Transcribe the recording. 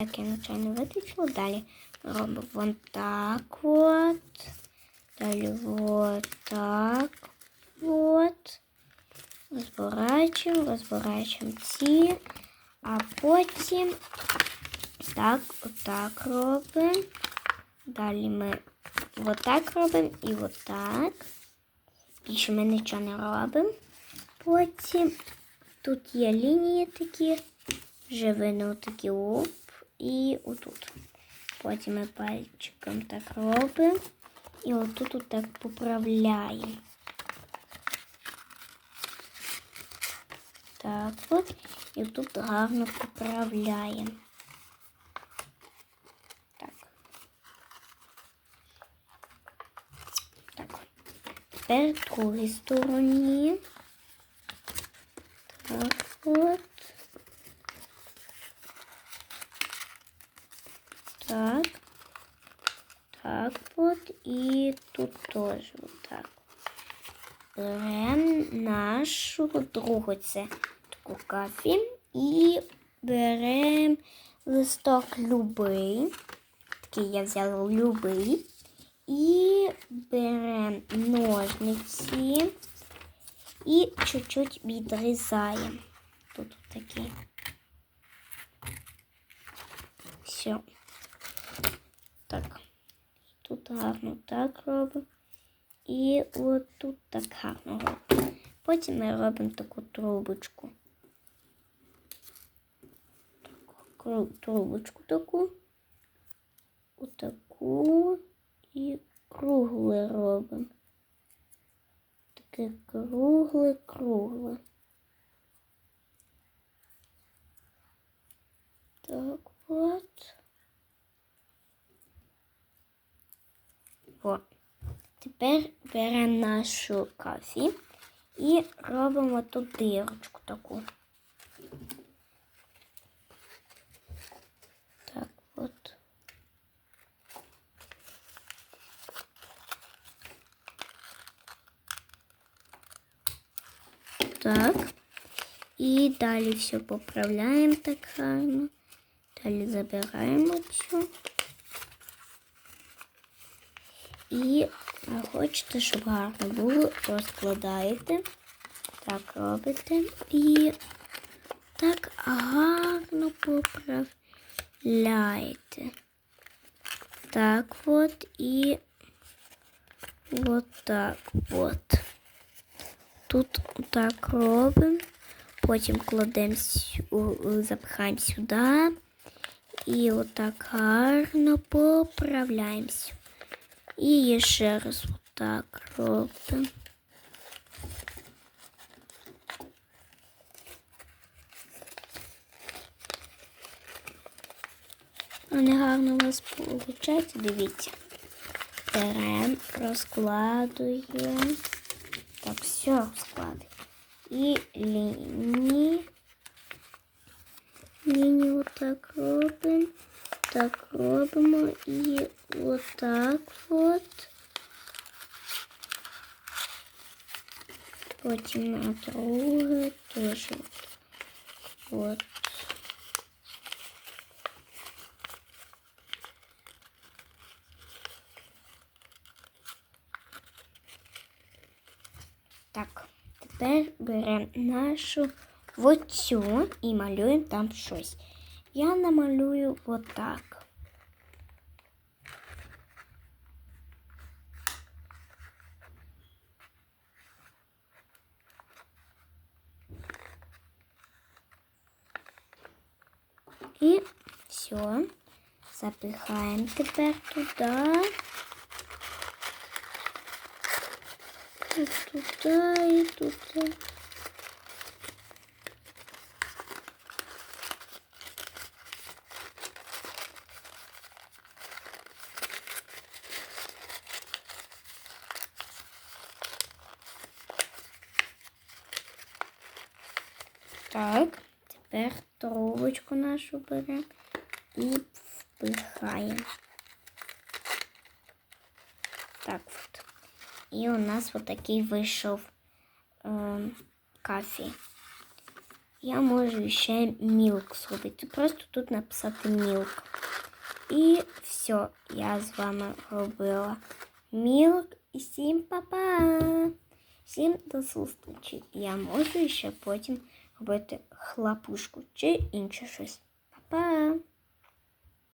Так, я начально виключила. Далі робимо вон так от. Далі вот так от. Розворачуємо, розворачуємо ці. А потім так, отак робимо. Далі ми отак робимо і отак. Більше ми нічого не робимо. Потім тут є лінії такі, вже видно такі і отут. Потім ми пальчиком так робимо і отут отак поправляємо. Так от, і тут гарно поправляємо. Так. Так. Тепер другій стороні. Так от. Так. Так от. І тут теж отак. Беремо нашу другу це таку кафі і беремо листок любий. Такий я взяла любий. І беремо ножниці і чуть-чуть відрізаємо. Тут такі. Все. Тут гарно так робимо. І от тут так гарно робимо. Потім ми робимо таку трубочку. Таку трубочку таку. Отаку і кругле робимо. Таке кругле, кругле. Так от. От. Тепер беремо нашу кафі і робимо тут дирочку таку. Так от. Так. І далі все поправляємо так гарно. Далі забираємо цю. І хочете, щоб гарно було, розкладаєте. Так робите. І так гарно поправляєте. Так от і от так от. Тут так робимо. Потім кладемо, запихаємо сюди. І отак гарно поправляємося. І ще раз отак робимо. Вони гарно у вас виходить, дивіться. Беремо, розкладуємо. Так, все розкладуємо. І лінії. Лінії отак робимо. Так робимо і отак от. Потім на друге теж. От. Так, тепер беремо нашу оцю і малюємо там щось. Я намалюю отак. І все. Запихаємо тепер туди. І туди, і туди. Так, тепер трубочку нашу беремо і впихаємо. Так от. І у нас отакий вийшов е, кафі. я можу ще мілк зробити. Просто тут написати мілк. І все, я з вами робила мілк. І всім па-па! Всім до зустрічі. Я можу ще потім робити хлопушку чи інше щось. Па-па!